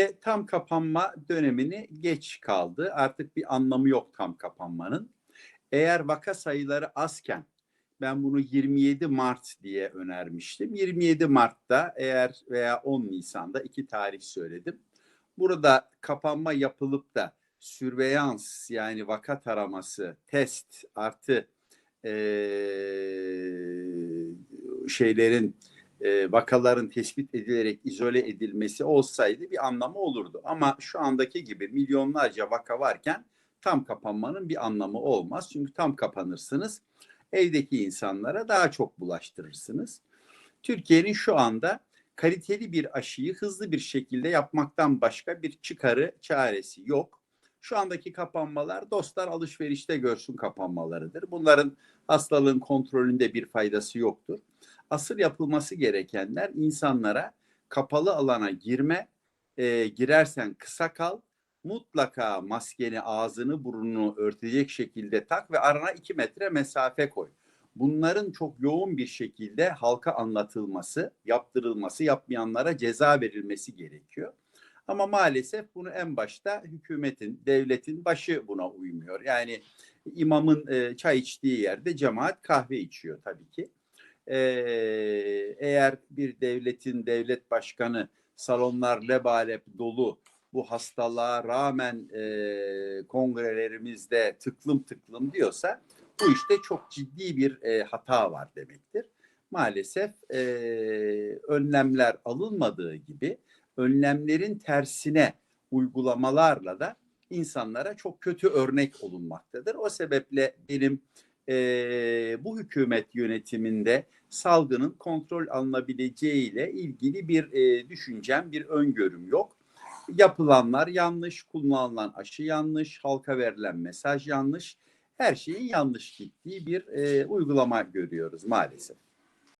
Türkiye tam kapanma dönemini geç kaldı. Artık bir anlamı yok tam kapanmanın. Eğer vaka sayıları azken ben bunu 27 Mart diye önermiştim. 27 Mart'ta eğer veya 10 Nisan'da iki tarih söyledim. Burada kapanma yapılıp da sürveyans yani vaka taraması, test artı eee, şeylerin e, vakaların tespit edilerek izole edilmesi olsaydı bir anlamı olurdu. Ama şu andaki gibi milyonlarca vaka varken tam kapanmanın bir anlamı olmaz. Çünkü tam kapanırsınız evdeki insanlara daha çok bulaştırırsınız. Türkiye'nin şu anda kaliteli bir aşıyı hızlı bir şekilde yapmaktan başka bir çıkarı çaresi yok. Şu andaki kapanmalar dostlar alışverişte görsün kapanmalarıdır. Bunların hastalığın kontrolünde bir faydası yoktur. Asıl yapılması gerekenler insanlara kapalı alana girme, e, girersen kısa kal, mutlaka maskeni ağzını burnunu örtecek şekilde tak ve arana iki metre mesafe koy. Bunların çok yoğun bir şekilde halka anlatılması, yaptırılması, yapmayanlara ceza verilmesi gerekiyor. Ama maalesef bunu en başta hükümetin, devletin başı buna uymuyor. Yani imamın e, çay içtiği yerde cemaat kahve içiyor tabii ki. Ee, eğer bir devletin devlet başkanı salonlar lebalep dolu bu hastalığa rağmen e, kongrelerimizde tıklım tıklım diyorsa bu işte çok ciddi bir e, hata var demektir. Maalesef e, önlemler alınmadığı gibi önlemlerin tersine uygulamalarla da insanlara çok kötü örnek olunmaktadır. O sebeple benim e, bu hükümet yönetiminde salgının kontrol alınabileceğiyle ilgili bir e, düşüncem, bir öngörüm yok. Yapılanlar yanlış, kullanılan aşı yanlış, halka verilen mesaj yanlış. Her şeyin yanlış gittiği bir e, uygulama görüyoruz maalesef.